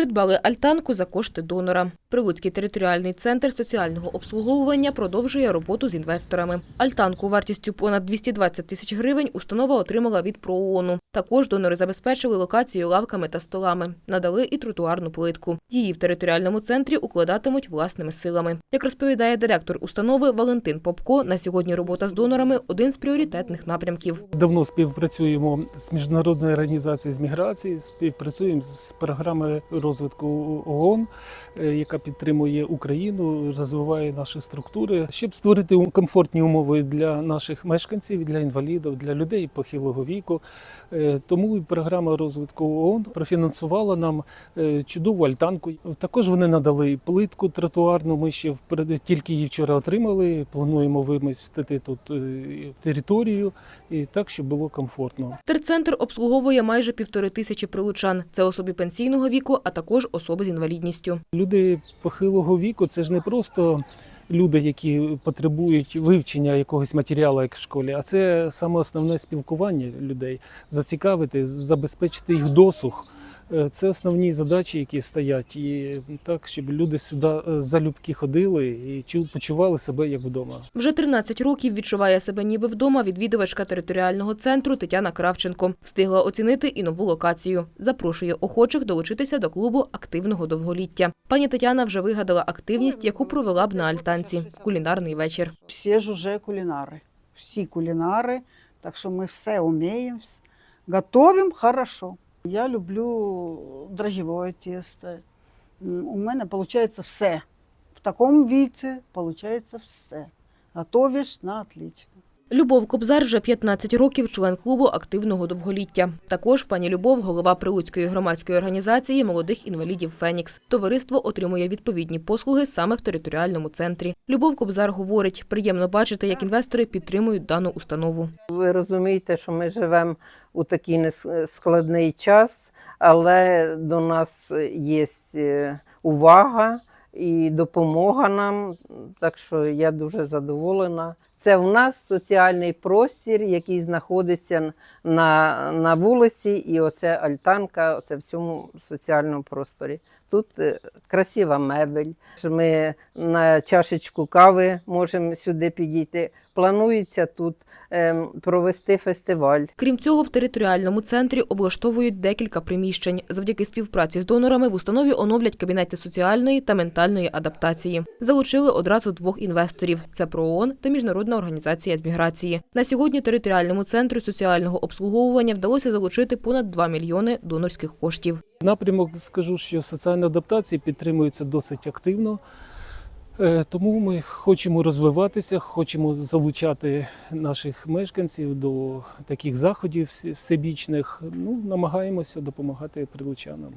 Придбали альтанку за кошти донора. Прилуцький територіальний центр соціального обслуговування продовжує роботу з інвесторами. Альтанку вартістю понад 220 тисяч гривень установа отримала від ПРООНу. Також донори забезпечили локацію лавками та столами. Надали і тротуарну плитку. Її в територіальному центрі укладатимуть власними силами. Як розповідає директор установи Валентин Попко, на сьогодні робота з донорами один з пріоритетних напрямків. Давно співпрацюємо з міжнародною організацією з міграції, співпрацюємо з програмою розвитку ООН, е, яка підтримує Україну, розвиває наші структури, щоб створити комфортні умови для наших мешканців, для інвалідів, для людей похилого віку. Е, Тому і програма розвитку ООН профінансувала нам е, чудову альтанку. Також вони надали плитку тротуарну. Ми ще тільки її вчора отримали. Плануємо вимістити тут е, територію і так, щоб було комфортно. Терцентр обслуговує майже півтори тисячі прилучан. Це особи пенсійного віку, а також особи з інвалідністю. Люди похилого віку це ж не просто люди, які потребують вивчення якогось матеріалу, як в школі, а це саме основне спілкування людей, зацікавити, забезпечити їх досуг. Е, Це основні задачі, які стоять, і так, щоб люди сюди е, залюбки ходили і почували себе як вдома. Вже 13 років відчуває себе ніби вдома відвідувачка територіального центру Тетяна Кравченко. Встигла оцінити і нову локацію. Запрошує охочих долучитися до клубу активного довголіття. Пані Тетяна вже вигадала активність, яку провела б на альтанці в кулінарний вечір. Всі ж уже кулінари. Всі кулінари, так що ми все вміємо, готовимо хорошо. Я люблю дрожжевое тесто. У мене виходить все. В такому віці виходить все. Готовиш на отлично. Любов Кобзар вже 15 років член клубу активного довголіття. Також пані Любов, голова Прилуцької громадської організації молодих інвалідів Фенікс. Товариство отримує відповідні послуги саме в територіальному центрі. Любов Кобзар говорить, приємно бачити, як інвестори підтримують дану установу. Ви розумієте, що ми живемо у такий складний час, але до нас є е, увага і допомога нам. Так що я дуже задоволена. Це в нас соціальний простір, який знаходиться на, на вулиці, і оце альтанка, оце в цьому соціальному просторі. Тут е, красива мебель. Ми на чашечку кави можемо сюди підійти. Планується тут ем, провести фестиваль. Крім цього, в територіальному центрі облаштовують декілька приміщень. Завдяки співпраці з донорами в установі оновлять кабінети соціальної та ментальної адаптації. Залучили одразу двох інвесторів: це ПРООН та Міжнародна організація з міграції. На сьогодні територіальному центру соціального обслуговування вдалося залучити понад 2 мільйони донорських коштів. Напрямок скажу, що соціальна адаптація підтримується досить активно. Е, Тому ми хочемо розвиватися, хочемо залучати наших мешканців до таких заходів всебічних. Ну, намагаємося допомагати прилучанам.